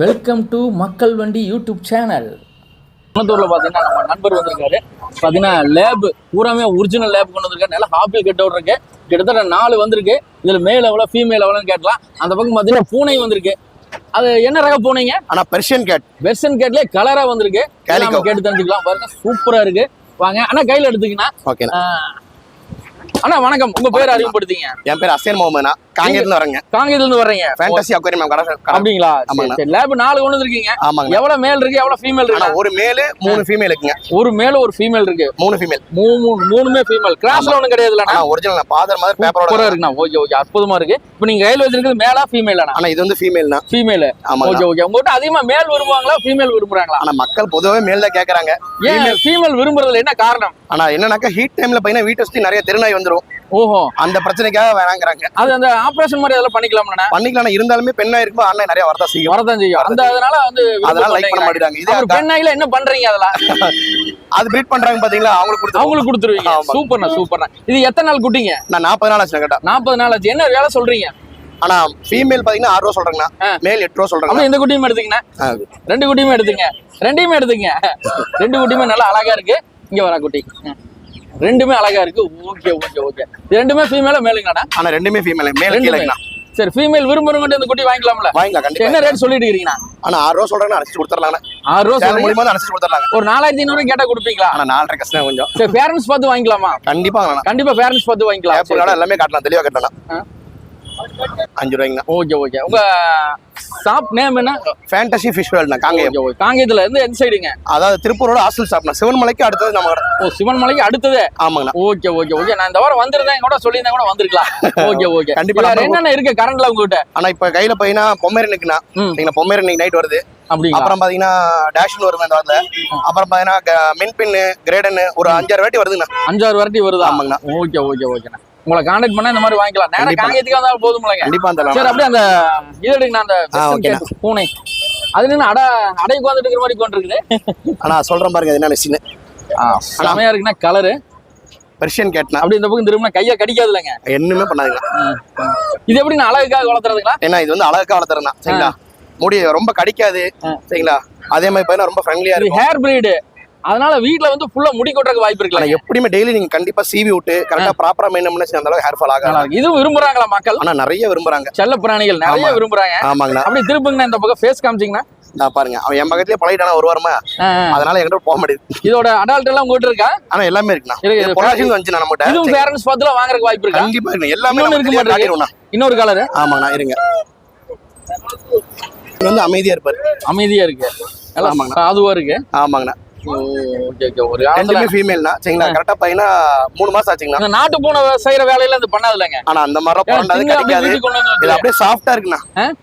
Welcome to மக்கள் வண்டி YouTube channel குணத்தூரில் பார்த்தீங்கன்னா நம்ம நண்பர் வந்திருக்காரு. பார்த்தீங்கன்னா லேப் பூராமே ஒரிஜினல் லேப் கொண்டு வந்திருக்காரு. நல்லா ஹாப்பில் கெட் அவுட் இருக்கு. கிட்டத்தட்ட நாலு வந்திருக்கு. இதில் மேல் எவ்வளோ ஃபீமேல் எவ்வளோன்னு கேட்கலாம். அந்த பக்கம் பார்த்தீங்கன்னா பூனை வந்திருக்கு. அது என்ன ரக பூனைங்க? ஆனா பெர்ஷியன் கேட் வெர்சன் கேட்லேயே கலராக வந்திருக்கு. கேட்டு தெரிஞ்சுக்கலாம். பாருங்க சூப்பராக இருக்கு. வாங்க. அண்ணா கையில் எடுத்துக்கினா அண்ணா வணக்கம். உங்க பேர் அறிமுகப்படுத்திங்க. என் பேர் அசேன் முகமதுனா காங்கேருந்து வரேங்க. காங்கேயத்துல இருந்து வர்றீங்க? ஃபேண்டசி அக்வேரியம் அப்படிங்களா? சரி, லேப் நாலு கொண்டு வந்திருக்கீங்க. ஆமாங்க. எவ்வளவு மேல் இருக்கு எவ்வளவு ஃபீமேல் இருக்கு? ஒரு மேலு மூணு ஃபீமேல் இருக்குங்க. ஒரு மேல ஒரு ஃபீமேல் இருக்கு. மூணு ஃபீமேல் மூணு மூணு- மூணுமே ஃபீமேல் கிராஸ்ல ஒண்ணும் கிடையாதுல ஆனா ஒரிஜினல் ஃபாதர் மாதிரி பேப்பரோட இருக்குண்ணா. ஓகே ஓகே அற்புதமா இருக்கு. இப்போ நீங்க கையில் வச்சிருக்கிறது மேலா ஃபீமேலாண்ணா ஆனா இது வந்து ஃபீமேல் ஆமாங்க. Okay okay. உங்ககிட்ட அதிகமா மேல் விரும்புவாங்களா ஃபீமேல் விரும்புறாங்களா? ஆனா மக்கள் பொதுவாவே மேல் தான் கேக்குறாங்க. ஏன் ஃபீமேல் விரும்புறதுல என்ன காரணம்? ஆனா என்னன்னாக்கா ஹீட் டைம்ல பாத்தீங்கன்னா வீட்டை சுத்தி நிறைய தெருநாய் வந்துரும். ஓஹோ. அந்த பிரச்சனைக்காக வேணாங்கிறாங்க. அது அந்த ஆபரேஷன் மாதிரி அதெல்லாம் பண்ணிக்கலாம்ண்ணா பண்ணிக்கலாம் இருந்தாலுமே பெண்ணா இருக்கும்போது அண்ணன் நிறைய வரதான் செய்யும். வரதான் செய்யும். அந்த அதனால வந்து அதனால லைக் பண்ண. மாட்டேங்கிறாங்க. இதே பெண்ணாயில என்ன பண்றீங்க அதெல்லாம்? அது பிரீட் பண்றாங்க பாத்தீங்களா? அவங்களுக்கு கொடுத்து அவங்களுக்கு கொடுத்துருவீங்க. சூப்பர்ண்ணா சூப்பர்ண்ணா. இது எத்தனை நாள் குட்டிங்க? நான் நாற்பது நாள் ஆச்சு கேட்டா நாற்பது நாள் ஆச்சு. என்ன வேலை சொல்றீங்க? ஆனா ஃபீமேல் பாத்தீங்கன்னா ஆறு ரூபா சொல்றேங்கண்ணா. மேல் எட்டு ரூபா சொல்றாங்க இந்த குட்டியும் எடுத்துக்கண்ணா ரெண்டு குட்டியுமே எடுத்துங்க ரெண்டையுமே எடுத்துங்க ரெண்டு குட்டியுமே நல்லா அழகா இருக்கு. இங்க வர குட்டி. ரெண்டுமே அழகா இருக்கு. ஓகே ஓகே ஓகே ரெண்டுமே ஃபீமேலா மேலுங்கண்ணா ஆனா ரெண்டுமே ஃபீமேல் மேல். கீழேங்கண்ணா. சரி ஃபீமேல் விரும்புறவங்க இந்த குட்டி வாங்கிக்கலாம்ல? வாங்கிக்கலாம் கண்டிப்பா. என்ன ரேட் சொல்லிட்டு இருக்கீங்கண்ணா ஆனா ஆறு ரூபா சொல்றேன் அனுப்பிச்சு கொடுத்துடலாங்க ஆறு ரூபா சொல்றீங்க மூலியமா தான் அனுப்பிச்சு கொடுத்துடலாங்க ஒரு நாலாயிரத்தி ஐநூறு கேட்டா கொடுப்பீங்களா? ஆனா நாலரை கஷ்டம் கொஞ்சம். சரி பேரண்ட்ஸ் பார்த்து வாங்கிக்கலாமா? கண்டிப்பா கண்டிப்பா பேரண்ட்ஸ் பார்த்து வாங்கிக்கலாம். எல்லாமே காட்டலாம் தெளிவா காட்டலாம். அஞ்சு ரூபாய்ங்கண்ணா ஓகே ஓகே. உங்க ஷாப் நேம் என்ன? ஃபேண்டசி ஃபிஷ் வேர்ல்ட்ண்ணா காங்கேயம். காங்கேயத்துல இருந்து எந்த சைடுங்க அதாவது திருப்பூரோட ஹாஸ்டல் ஷாப்ண்ணா சிவன்மலைக்கு அடுத்தது நம்ம. ஓ சிவன் மலைக்கு அடுத்தது? ஆமாங்கண்ணா. Okay okay okay. நான் இந்த வாரம் வந்திருந்தேன். கூட சொல்லியிருந்தேன் கூட வந்திருக்கலாம். Okay okay. கண்டிப்பா என்னென்ன இருக்கு கரண்ட்ல உங்ககிட்ட? ஆனா இப்ப கையில போயினா பொம்மேரன் இருக்குண்ணா ம். சரிங்களா பொம்மேரன் இன்னைக்கு நைட் வருது. அப்படிங்களா? அப்புறம் பாத்தீங்கன்னா டேஷ்னு வருது அந்த வாரத்துல. அப்புறம் பாத்தீங்கன்னா மென்பின்னு கிரேடன்னு ஒரு அஞ்சாறு வாட்டி வருதுண்ணா அஞ்சாறு வரட்டி வருதா? ஆமாங்கண்ணா. ஓகே ஓகே ஓகேண்ணா. உங்களை கான்டாக்ட் பண்ணா இந்த மாதிரி வாங்கிக்கலாம். நேரா கண்டிப்பா. காங்கேயத்துக்கு வந்தாலும் போதுமில்லைங்க கண்டிப்பா அந்த சரி அப்படியே அந்த இது எடுங்கண்ணா அந்த பூனை. அது என்ன அடை அடை உட்காந்துட்டு இருக்கிற மாதிரி உட்காந்துருக்குது ஆனா சொல்றேன் பாருங்க என்ன மிஷின் செமையா இருக்குன்னா கலரு பெர்ஷியன் கேட்னா அப்படி இந்த பக்கம் திரும்பினா கையா கடிக்காது இல்லைங்க. என்னமே பண்ணாதுங்களா இது எப்படி நான் அழகுக்காக வளர்த்துறதுங்களா? ஏன்னா இது வந்து அழகா வளர்த்துறேன்னா சரிங்களா? முடி ரொம்ப கடிக்காது. சரிங்களா? அதே மாதிரி பாத்தீங்கன்னா ரொம்ப ஃப்ரெண்ட்லியா இருக்கும். ஹேர் பிரீடு அதனால வீட்ல வந்து ஃபுல்லா முடி கொட்டுறதுக்கு வாய்ப்பு ஆனா இருக்குல்ல எப்படியுமே டெய்லி நீங்க கண்டிப்பா சீவி விட்டு கரெக்டா ப்ராப்பரா மெயின்டைன் பண்ணி அந்த அளவுக்கு ஹேர் ஃபால் இருக்கு. இதுவும் விரும்புறாங்களா மக்கள்? ஆனா நிறைய விரும்புறாங்க. செல்ல பிராணிகள் நிறைய. விரும்புறாங்க. ஆமாங்கண்ணா. அப்படி திருப்புங்கண்ணா இந்த பக்கம் ஃபேஸ் காமிச்சிங்கன்னா நான் பாருங்க. அவன் என் பக்கத்துலயே பழகிட்டானா ஒரு வாரமா. அதனால எங்கிட்ட போக மாட்டேது இதோட அடால்ட் எல்லாம் உங்ககிட்ட இருக்கா? ஆனா எல்லாமே இருக்குண்ணா. இருக்கு, இது பொலாசியும் வந்துச்சு நம்மகிட்ட. இதுவும் பேரண்ட்ஸ் பார்த்துல வாங்குறதுக்கு வாய்ப்பு இருக்கா? கண்டிப்பா இருக்கு எல்லாமே இருக்கு. காட்டிடுவோம்ண்ணா இன்னொரு கலரு ஆமாங்கண்ணா இருங்க. இது வந்து அமைதியா இருப்பாரு. அமைதியா இருக்கு. ஆமாங்கண்ணா. அதுவா இருக்கு. ஆமாங்கண்ணா. ரெண்டுமே ஃபீமேல்னா சரிங்களா? கரெக்டா பையனா மூணு மாசம் ஆச்சுங்கண்ணா இந்த நாட்டு பூனை செய்யற வேலையில இது பண்ணாது இல்லைங்க ஆனா அந்த மாதிரி அப்படியே கிடைக்காது இது சாஃப்டா இருக்குண்ணா?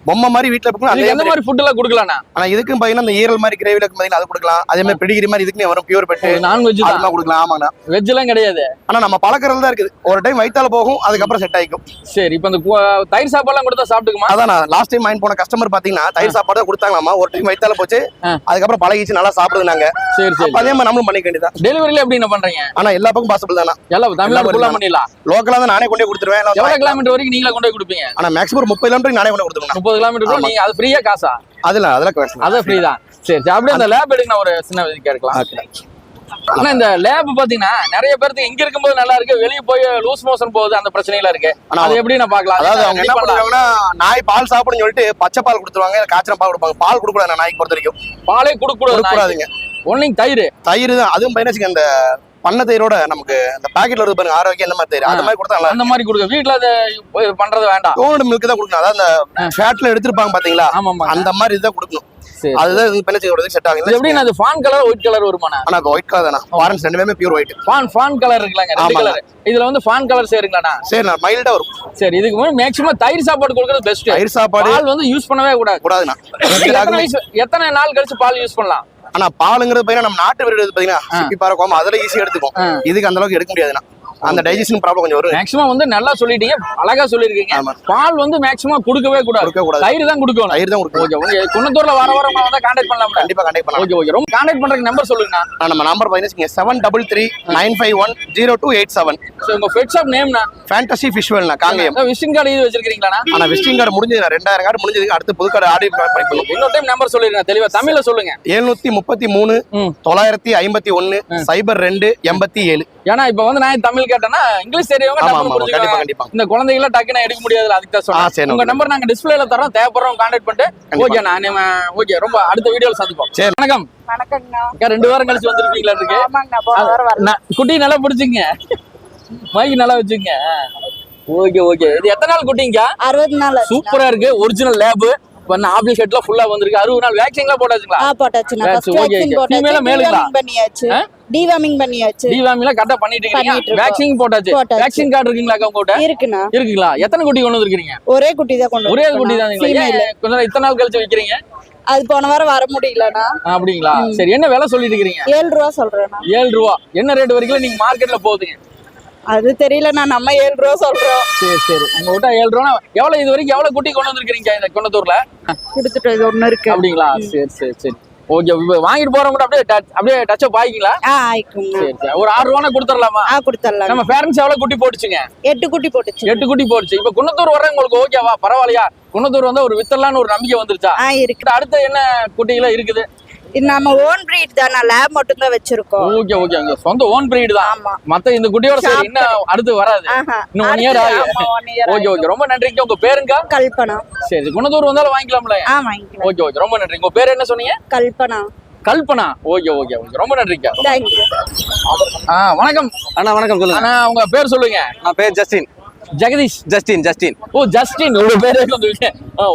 பொம்மை மாதிரி வீட்டுல இருக்கும் அதே எந்த மாதிரி ஃபுட் எல்லாம் கொடுக்கலாம்ண்ணா ஆனா இதுக்கும் பாத்தீங்கன்னா இந்த ஈரல் மாதிரி கிரேவில இருக்கும் பாத்தீங்கன்னா அது கொடுக்கலாம். அதே மாதிரி பிடிக்கிற மாதிரி இதுக்குமே வரும். பியூர் பெட்டு நான்வெஜ் அது மாதிரி கொடுக்கலாம். ஆமாங்கண்ணா வெஜ் எல்லாம் கிடையாது. ஆனா நம்ம பழக்கறது தான் இருக்குது. ஒரு டைம் வயித்தால போகும் அதுக்கப்புறம் செட் ஆயிக்கும். சரி இப்போ இந்த கு- தயிர் சாப்பாடுலாம் கொடுத்தா சாப்பிட்டுக்குமா? அதான் லாஸ்ட் டைம் வாங்கி போன கஸ்டமர் பாத்தீங்கன்னா தயிர் சாப்பாடு கொடுத்தாங்களாமா? ஒரு டைம் வயித்தால போச்சு. அதுக்கப்புறம் பழகிச்சு நல்லா சாப்பிடுது நாங்க சரி சரி. அதே மாதிரி நம்மளும் பண்ணிக்க வேண்டியதான் டெலிவரியில எப்படி என்ன பண்றீங்க? ஆனா எல்லா பக்கம் பாசிபிள் தானா? எல்லாம் தமிழ்நாடு ஃபுல்லா பண்ணிடலாம். லோக்கலா தான் நானே கொண்டு கொடுத்துருவேன். எவ்வளவு கிலோமீட்டர் வரைக்கும் நீங்களே கொண்டு கொடுப்பீங்க? ஆனா மேக்ஸிமம் முப்பது கிலோமீட்டர் நானே கொண்டு கொடுத்துருவேன். முப்பது கிலோமீட்டர் நீங்க அது ஃப்ரீயா காசா? அதுல அதெல்லாம். அது ஃப்ரீ தான். சரி சரி. அப்படியே அந்த லேப் எடுக்க ஒரு சின்ன இது கேட்கலாம் Okay. ஆனா இந்த லேப் பாத்தீங்கன்னா நிறைய பேருக்கு இங்க இருக்கும்போது நல்லா இருக்கு வெளிய போய் லூஸ் மோஷன் போகுது அந்த பிரச்சனைலாம் இருக்கு. ஆனா அது எப்படி நான் பார்க்கலாம்? அதாவது அதை அவங்க என்ன. பண்ணுவாங்கன்னா நாய் பால் சாப்பிடுன்னு சொல்லிட்டு பச்சை பால் கொடுத்துருவாங்க காய்ச்சல் பால் கொடுப்பாங்க. பால் கொடுக்கூடாது நாய்க்கு பொறுத்த வரைக்கும் பாலே கொடுக்க கூடாது கொடுக்கூடாதுங்க ஒன்லி தயிர். தயிர் தான். அதுவும் பயனாச்சுங்க அந்த பண்ண தயிரோட நமக்கு அந்த பாக்கெட்ல வருது பாருங்க ஆரோக்கியம் என்ன மாதிரி தயிர். அந்த மாதிரி கொடுத்தா அந்த மாதிரி கொடுக்க வீட்ல அதை பண்றது வேண்டாம். டோனடு மில்க் தான் கொடுக்கணும். அதாவது அந்த ஃபேட்ல எடுத்திருப்பாங்க பாத்தீங்களா? ஆமாமா அந்த மாதிரி இதுதான் கொடுக்கணும். அதுதான் இந்த பெண்ணச்சு செட் இது எப்படி அது ஃபான் கலர் ஒயிட் கலர் வருமாண்ணா? ஆனா ஒயிட் கலர் தானே ஃபாரன்ஸ் ரெண்டுமே pure white fawn fawn colour ரெண்டு ஆமாங்க. கலர் இதுல வந்து ஃபான் கலர் சேருங்களாண்ணா? சரி நான் மைல்டா வரும். சரி இதுக்கு முன்னாடி மேக்ஸிமம் தயிர் சாப்பாடு கொடுக்கறது பெஸ்ட் தயிர் சாப்பாடு பால் வந்து யூஸ் பண்ணவே கூடாது. கூடாதுண்ணா. எத்தனை நாள் கழிச்சு பால் யூஸ் பண்ணலாம்? ஆனா பாலுங்கிறது பாத்தீங்கன்னா நம்ம நாட்டு வீடு பாத்தீங்கன்னா சிப்பி பாறை கோமம் அதுல ஈஸியா எடுத்துக்கும். இதுக்கு அந்த அளவுக்கு எடுக்க முடியாதுண்ணா. அந்த டைஜஷன் ப்ராப்ளம் கொஞ்சம் வரும். மேக்ஸிமம் வந்து நல்லா சொல்லிட்டீங்க அழகா சொல்லிருக்கீங்க. பால் வந்து மேக்ஸிமம் கொடுக்கவே கூடாது. கொடுக்க கூடாது. தயிர் தான் கொடுக்கணும். தயிர் தான் கொடுக்கணும். ஓகே குன்னத்தூர்ல வர வர வந்தா கான்டாக்ட் பண்ணலாம்ல? கண்டிப்பா கண்டக்ட் பண்ணலாம். Okay okay. ரொம்ப கான்டாக்ட் பண்றதுக்கு நம்பர் சொல்லுங்கண்ணா. நம்ம நம்பர் பார்த்தீங்கன்னா seven double three nine five one zero two eight seven so உங்க பெட் ஷாப் நேம்னா ஃபேண்டசி ஃபிஷ் வேல்னா காங்கேயம். விசிட்டிங் கார்டு இது வச்சிருக்கீங்களா ஆனா விசிட்டிங் கார்டு முடிஞ்சது ரெண்டாயிரம் கார்டு முடிஞ்சது அடுத்து புது கார்டு ஆர்டர் பண்ணிக்கணும் இன்னொரு டைம் நம்பர் சொல்லிருங்க தெளிவா. தமிழ்ல சொல்லுங்க. எழுநூத்தி முப்பத்தி மூணு. தொள்ளாயிரத்தி ஐம்பத்தி ஒன்னு சைபர் ரெண்டு எண்பத்தி ஏழு. ஏன்னா இப்ப வந்து நான் தமிழ் கேட்டேன்னா இங்கிலீஷ் தெரியவங்க இந்த குழந்தைகள டக்குன்னு எடுக்க முடியாது அதுக்கு தான் சொன்னேன் உங்க. நம்பர் நாங்க டிஸ்பிளேல தரோம் தேவைப்படுறவங்க கான்டாக்ட் பண்ணிட்டு. ஓகே நான் ஓகே ரொம்ப அடுத்த வீடியோல சந்திப்போம். சரி. வணக்கம். வணக்கங்கண்ணா. அக்கா, ரெண்டு வாரம் கழிச்சு வந்திருப்பீங்களா இருக்கு குட்டி நல்லா பிடிச்சிங்க. மைக் நல்லா வச்சுங்க. Okay okay. இது எத்தனை நாள் குட்டிங்கக்கா அறுபது நாள். சூப்பரா இருக்கு ஒரிஜினல் லேப் பண்ண ஆப்ளிக் ஷெட்ல ஃபுல்லா வந்திருக்கு. அறுபது நாள் வேக்சின்லாம் போட்டாச்சுங்களா? போட்டாச்சுண்ணா ஃபர்ஸ்ட் வேக்சின். போட்டாச்சு. Female ஆ, male ங்களா? டிவார்மிங் பண்ணியாச்சு. ஆ? டிவார்மிங் பண்ணியாச்சு. டிவாமில கரெக்டா பண்ணிட்டு இருக்கீங்க. வேக்சின் போட்டாச்சு. வேக்சின் கார்டு இருக்குங்களா உங்ககிட்ட? இருக்குண்ணா. இருக்குங்களா? எத்தனை குட்டி கொண்டு வந்திருக்கீங்க ஒரே குட்டி தான் கொண்டு ஒரே. குட்டி தான். கொஞ்ச நாள் இத்தனை நாள் கழிச்சு வைக்கிறீங்க? அது போன வாரம் வர முடியலண்ணா. அப்படிங்களா? சரி என்ன விலை சொல்லிட்டு இருக்கிறீங்க? ஏழு ரூபா சொல்றேண்ணா. ஏழு ரூபா. என்ன ரேட் வரைக்கும் நீங்க மார்க்கெட்ல போகுதுங்க? அது தெரியலண்ணா நம்ம ஏழு ரூபா சொல்றோம். சரி சரி. உங்க கிட்ட ஏழு ரூபா எவ்வளவு இது வரைக்கும் எவ்வளவு குட்டி கொண்டு வந்திருக்கீங்க இந்த குன்னத்தூர்ல? கொடுத்துட்டு இது ஒண்ணு இருக்கு. அப்படிங்களா? சரி சரி சரி. ஓகே வாங்கிட்டு போறவங்க கூட அப்படியே touch- அப்படியே டச் அப் ஆயிங்களா ஆ ஆயிக்குங்கண்ணா சரி சரி. ஒரு ஆறு ரூபா கொடுத்துடலாமா? ஆ கொடுத்துடலாம் நம்ம பேரண்ட்ஸ் எவ்வளவு குட்டி போட்டுச்சுங்க? எட்டு குட்டி போட்டுச்சு. எட்டு குட்டி போட்டுச்சு. இப்ப குன்னத்தூர் வர்றவங்க உங்களுக்கு ஓகேவா பரவாயில்லையா? குன்னத்தூர் வந்தா ஒரு வித்தலான்னு ஒரு நம்பிக்கை வந்துருச்சா? ஆ இருக்கு. அடுத்த என்ன குட்டிகளா இருக்குது? இது நம்ம ஓன் பிரீட் தான். லேப் மட்டும் தான் வச்சிருக்கோம். ஓகே ஓகே உங்க சொந்த ஓன் பிரீடு தான். ஆமா. மத்த இந்த குட்டியோட சரி இன்னும் அடுத்து வராது. இன்னும் ஒன் இயர் அடுத்தது, ஆகும். ஓகே ஓகே ரொம்ப நன்றிங்க. உங்க பேருங்க? கல்பனா. சரி குணத்தூர் வந்தாலும் வாங்கிக்கலாம்ல. ஆ வாங்கிக்கலாம். ஓகே ஓகே ரொம்ப நன்றி உங்க பேர் என்ன சொன்னீங்க? Kalpana. Kalpana. Okay okay okay ரொம்ப நன்றிங்க. தேங்க்யூ ஆ வணக்கம். அண்ணா வணக்கம் சொல்லுங்க. அண்ணா உங்க பேர் சொல்லுங்க. நான் பேர் ஜஸ்டின். ஜெகதீஷ். Justin Justin. ஓ ஜஸ்டின். உங்க பேரே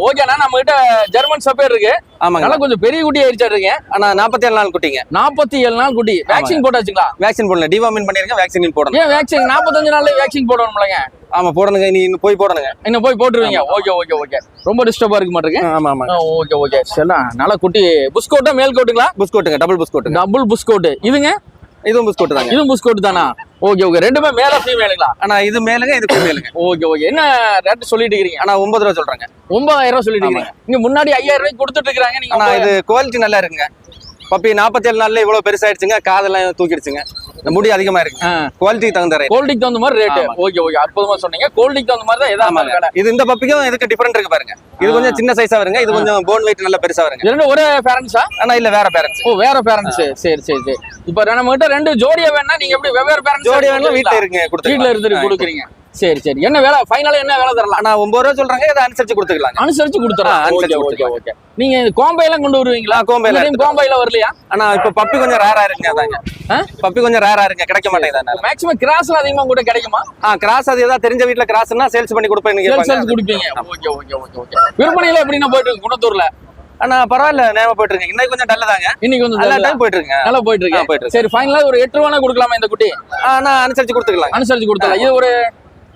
ஓகேண்ணா நம்ம கிட்ட ஜெர்மன் சப்பேர் இருக்கு. ஆமாங்க. நல்லா கொஞ்சம் பெரிய குட்டி ஆயிடுச்சா இருக்கீங்க அண்ணா நாற்பத்தி ஏழு நாள் குட்டிங்க. நாற்பத்தி ஏழு நாள் குட்டி. வேக்சின் போட்டாச்சுங்களா? வேக்சின் போடல. டிவாமின் பண்ணிருக்கேன் வேக்சின் போடணும். ஏன் வேக்சின் நாற்பத்தஞ்சு நாள்ல வேக்சின் போடணும்லங்க. ஆமா போடணுங்க. நீ இன்னும் போய் போடணுங்க. இன்னும் போய் போட்டுருவீங்க. ஓகே ஓகே ஓகே ரொம்ப டிஸ்டர்பா இருக்க மாட்டேங்க ஆமா ஆமா ஓகே ஓகே சரி நல்லா குட்டி. புஸ்கோட்டா மேல் கோட்டுங்களா புஸ்கோட்டுங்க டபுள் புஸ்கோட்டுங்க டபுள் புஸ்கோட்டு இதுங்க இதுவும் புஸ்கோட்டு தாங்க. இதுவும் புஸ்கோட்டு தானா? ஓகே ஓகே ரெண்டுமே மேல ஃபீமேலுங்களா அண்ணா இது மேலுங்க இது மேலுங்க. ஓகே ஓகே என்ன ரேட் சொல்லிட்டு இருக்கீங்க? அண்ணா ஒன்பது ரூபா சொல்றேங்க. ஒன்பதாயிரம் ரூபாய் சொல்லிட்டு இருக்கீங்க. இங்க முன்னாடி ஐயாயிரம் ரூபாய்க்கு கொடுத்துட்டு இருக்காங்க நீங்க இது குவாலிட்டி நல்லா இருக்குங்க. பப்பி நாற்பத்தி ஏழு நாள்ல இவ்வளவு பெருசாயிடுச்சுங்க. காதெல்லாம் தூக்கிடுச்சுங்க. முடி அதிகமா இருக்கு. ஆ. குவாலிட்டி தகுந்த ரேட் கோல்டிக்கு தகுந்த மாதிரி ரேட். Okay okay. அற்புதமா சொன்னீங்க. கோல்டிக்கு தகுந்த மாதிரி தான் எதா ஆமாங்க. வேலை. இது இந்த பப்பிக்கும் இதுக்கு டிஃபரெண்ட் இருக்கு பாருங்க. இது கொஞ்சம் சின்ன சைஸா வருங்க. இது கொஞ்சம் போன் வெயிட் நல்லா பெருசா வருங்க. ரெண்டு ஒரே பேரண்ட்ஸா ஆனா இல்ல வேற பேரண்ட்ஸ் ஓ வேற பேரண்ட்ஸ் சரி சரி சரி. இப்போ நம்ம கிட்ட ரெண்டு ஜோடியா வேணா நீங்க எப்படி வெவ்வேறு பேரண்ட்ஸ் ஜோடி வேணும் வீட்டுல இருக்குங்க வீட்ல இருந்து கொடுக்குறீங்க. சரி சரி. என்ன வேலை? ஃபைனலா என்ன வேலை தரலாம்? அண்ணா ஒன்பது ரூபா சொல்றாங்க இதை அனுசரிச்சு கொடுத்துக்கலாம் அனுசரிச்சு கொடுத்துறேன் ஓகே அனுசரிச்சு ஓகே கொடுத்துக்கலாம். ஓகே. நீங்க கோம்பை எல்லாம் கொண்டு வருவீங்களா? கோம்பையில கோம்பையில வரலையா? ஆனா இப்ப பப்பி கொஞ்சம் ரேரா இருக்குங்க அதாங்க? பப்பி கொஞ்சம் ரேரா இருக்குங்க கிடைக்க மாட்டேங்குது மேக்ஸிமம் கிராஸ்ல அதிகமா கூட கிடைக்குமா? ஆ கிராஸ் அது ஏதாவது தெரிஞ்ச வீட்ல கிராஸ்னா சேல்ஸ் பண்ணி கொடுப்பேன் சேல்ஸ் சேல்ஸ் கொடுப்பீங்க. Okay okay okay okay. விற்பனையில எப்படின்னா போயிட்டு இருக்கு குணத்தூர்ல? ஆனா பரவாயில்ல நேம போயிட்டு இருக்கு இன்னைக்கு கொஞ்சம் டல்லு தாங்க. இன்னைக்கு எல்லா நல்லா டைம் போயிட்டு இருக்குங்க நல்லா போயிட்டு போயிட்டு இருக்கு இருக்கு. சரி ஃபைனலா ஒரு எட்டு ரூபா கொடுக்கலாமா இந்த குட்டி? ஆனா அனுசரிச்சு கொடுத்துக்கலாம் அனுசரிச்சு கொடுத்தலாம் இது ஒரு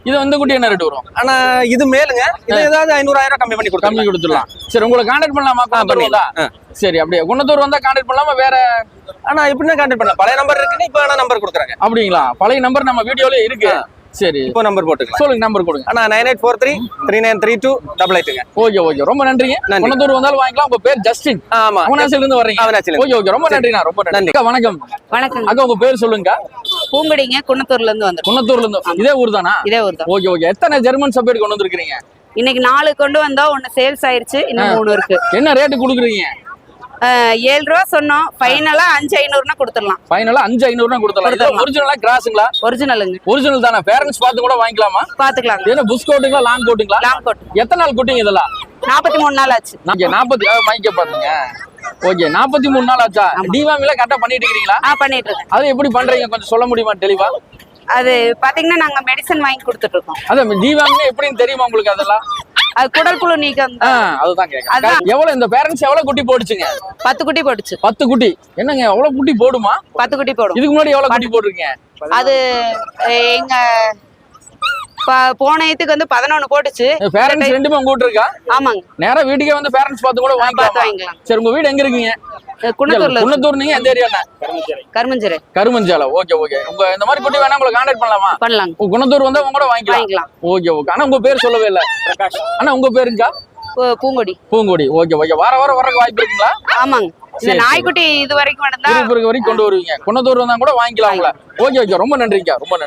இது வந்து குட்டி என்ன ரேட் வரும்? ஆனா இது மேலுங்க. இது ஏதாவது ஐநூறு ஆயிரம் கம்மி பண்ணி கம்மி கொடுத்துக்கலாம் கொடுத்துடலாம். சரி உங்களை கான்டாக்ட் பண்ணலாமா? குணத்தூர் வந்தா? பண்ணிடலாம். சரி அப்படியே. குணத்தூர் வந்தா கான்டாக்ட் பண்ணலாமா? வேற ஆனா இப்படின்னா கான்டாக்ட் பண்ணலாம். பழைய நம்பர் இருக்குன்னு இப்ப வேணா நம்பர் கொடுக்குறாங்க. அப்படிங்களா? பழைய நம்பர் நம்ம வீடியோலயே இருக்கு. சரி. இப்போ நம்பர் போட்டுக்கலாம். சொல்லுங்க நம்பர் கொடுங்க. ஆனா nine eight four three three nine three two double எயிட்டுங்க okay okay. ரொம்ப நன்றிங்க. நன்றி. குணத்தூர் வந்தாலும் வாங்கிக்கலாம். உங்க பேர் ஜஸ்டின். ஆமா. அவனாசில இருந்து வர்றீங்க. அவனாசில ஓகே ஓகே. ரொம்ப நன்றிண்ணா. ரொம்ப நன்றி. வணக்கம். வணக்கம் அக்கா உங்க பேர் சொல்லுங்க. பூங்குடிங்க குன்னத்தூர்ல இருந்து வந்துடும் குன்னத்தூர்ல இருந்து இதே ஊர் தானா? இதே ஊர் தான். Okay okay. எத்தனை ஜெர்மன் சப்பேட் கொண்டு வந்திருக்கீங்க இன்னைக்கு நாலு கொண்டு வந்தா ஒன்னு சேல்ஸ் ஆயிருச்சு இன்னும் மூணு இருக்கு. என்ன ரேட்டு கொடுக்குறீங்க? ஏழு ரூபா சொன்னோம். ஃபைனலா அஞ்சு ஐநூறுனா கொடுத்துடலாம். ஃபைனலா அஞ்சு ஐநூறுனா கொடுத்தலாம் இது கொடுத்துடலாம். ஒரிஜினலா கிராஸுங்களா? ஒரிஜினலுங்க. ஒரிஜினல் தானே. பேரண்ட்ஸ் பார்த்து கூட வாங்கிக்கலாமா? பாத்துக்கலாங்க இது என்ன புஷ் கோட்டுங்களா லாங் கோட்டுங்களா லாங் கோட் எத்தனை நாள் குட்டிங்க இதெல்லாம்? நாற்பத்தி மூணு நாள் ஆச்சு. நாற்பத்தி மைக்க பாத்துங்க ஓகே நாற்பத்தி மூணு நாள் ஆச்சா? டிவாமில கரெக்டா பண்ணிட்டு இருக்கீங்களா ஆ பண்ணிட்டு இருக்கேன். அது எப்படி பண்றீங்க? கொஞ்சம் சொல்ல முடியுமா தெளிவா? அது பாத்தீங்கன்னா நாங்க மெடிசன் வாங்கி கொடுத்துட்டு இருக்கோம். அதான் டிவாமில எப்படின்னு தெரியுமா உங்களுக்கு அதெல்லாம்? அது குடல் புழு நீக்கம் அதுதான் கேட்கறேன் அதான். எவ்வளவு இந்த பேரண்ட்ஸ் எவ்வளவு குட்டி போடுச்சுங்க பத்து குட்டி போட்டுச்சு. பத்து குட்டி. என்னங்க எவ்வளவு குட்டி போடுமா? பத்து குட்டி போடும். இதுக்கு முன்னாடி எவ்வளவு குட்டி போட்டிருக்கீங்க? அது எங்க போன இதுக்கு வந்து பதினொன்னு போட்டுச்சு. பேரண்ட்ஸ் ரெண்டுமே உங்க வீட்டு இருக்கா? ஆமாங்க. நேரா வீட்டுக்கே வந்து பேரண்ட்ஸ் பார்த்து கூட வாங்கிக்கலாம்? சரி உங்க வீடு எங்க இருக்கீங்க? இருக்கு. குன்னத்தூர் நீங்க எந்த area Karumanjirai. Karumanjalai. Okay okay. உங்க இந்த மாதிரி குட்டி வேணா உங்களை கான்டாக்ட் பண்ணலாமா? பண்ணலாங்க. உங்க குன்னத்தூர் வந்தா உங்க கூட வாங்கிக்கலாம். Okay okay. ஆனா உங்க பேர் சொல்லவே இல்ல. அண்ணா உங்க பேருங்கா பூ- பூங்கொடி. பூங்கொடி. Okay okay. வார வாரம் வரக்கு வாய்ப்பு இருக்குங்களா? ஆமாங்க. இந்த நாய்க்குட்டி இது வரைக்கும் திருப்பூருக்கு வரைக்கும் கொண்டு வருவீங்க. குன்னத்தூர் வந்தா கூட வாங்கிக்கலாம் உங்களை. Okay okay. ரொம்ப நன்றிக்கா. ரொம்ப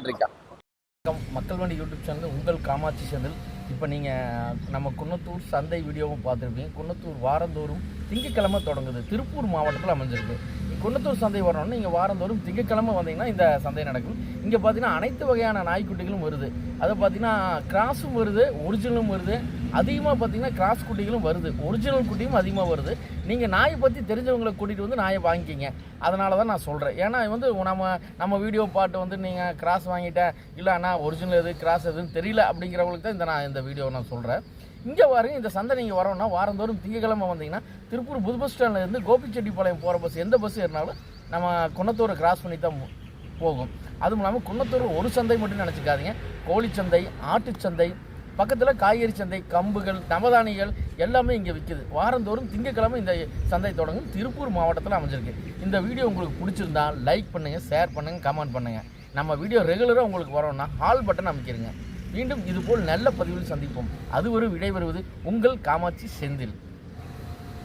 வணக்கம். மக்கள் வண்டி யூடியூப் சேனல் உங்கள் காமாட்சி சேனல். இப்போ நீங்கள் நம்ம குன்னத்தூர் சந்தை வீடியோவும் பார்த்துருப்பீங்க. குன்னத்தூர் வாரந்தோறும் திங்கக்கிழமை தொடங்குது. திருப்பூர் மாவட்டத்தில் அமைஞ்சிருக்கு. குன்னத்தூர் சந்தை வரணும்னா நீங்கள் வாரந்தோறும் திங்கக்கிழமை வந்தீங்கன்னா இந்த சந்தை நடக்கும். இங்கே பார்த்தீங்கன்னா அனைத்து வகையான நாய்க்குட்டிகளும் வருது. அதை பார்த்தீங்கன்னா கிராஸும் வருது ஒரிஜினலும் வருது. அதிகமாக பார்த்தீங்கன்னா கிராஸ் குட்டிகளும் வருது. ஒரிஜினல் குட்டியும் அதிகமாக வருது. நீங்கள் நாயை பற்றி தெரிஞ்சவங்களை கூட்டிகிட்டு வந்து நாயை வாங்கிக்கிங்க. அதனால தான் நான் சொல்கிறேன் ஏன்னா வந்து நம்ம நம்ம வீடியோ பாட்டு வந்து நீங்கள் கிராஸ் வாங்கிட்டேன் இல்லை அண்ணா ஒரிஜினல் எது கிராஸ் எதுன்னு தெரியல அப்படிங்கிறவங்களுக்கு தான் இந்த நான் இந்த வீடியோ நான் சொல்கிறேன் இங்கே பாருங்க இந்த சந்தை நீங்கள் வரணும்னா வாரந்தோறும் திங்கக்கிழமை வந்தீங்கன்னா திருப்பூர் புது பஸ் ஸ்டாண்ட்லேருந்து கோபிச்செட்டிப்பாளையம் போகிற பஸ் எந்த பஸ் ஏறினாலும் நம்ம குன்னத்தூரை கிராஸ் பண்ணி தான் போகும். அதுவும் இல்லாமல் குன்னத்தூர் ஒரு சந்தை மட்டும் நினச்சிக்காதீங்க. கோழிச்சந்தை ஆட்டுச்சந்தை பக்கத்தில் காய்கறி சந்தை கம்புகள் நவதானிகள் எல்லாமே இங்கே விற்கிது வாரந்தோறும் திங்கக்கிழமை இந்த சந்தை தொடங்கும் திருப்பூர் மாவட்டத்தில் அமைஞ்சிருக்கு. இந்த வீடியோ உங்களுக்கு பிடிச்சிருந்தா லைக் பண்ணுங்கள் ஷேர் பண்ணுங்கள் கமெண்ட் பண்ணுங்கள் நம்ம வீடியோ ரெகுலராக உங்களுக்கு வரோம்னா ஆல் பட்டன் அமைக்கிறங்க மீண்டும் இதுபோல் நல்ல பதிவில் சந்திப்போம். அது ஒரு விடைபெறுவது உங்கள் காமாட்சி செந்தில்.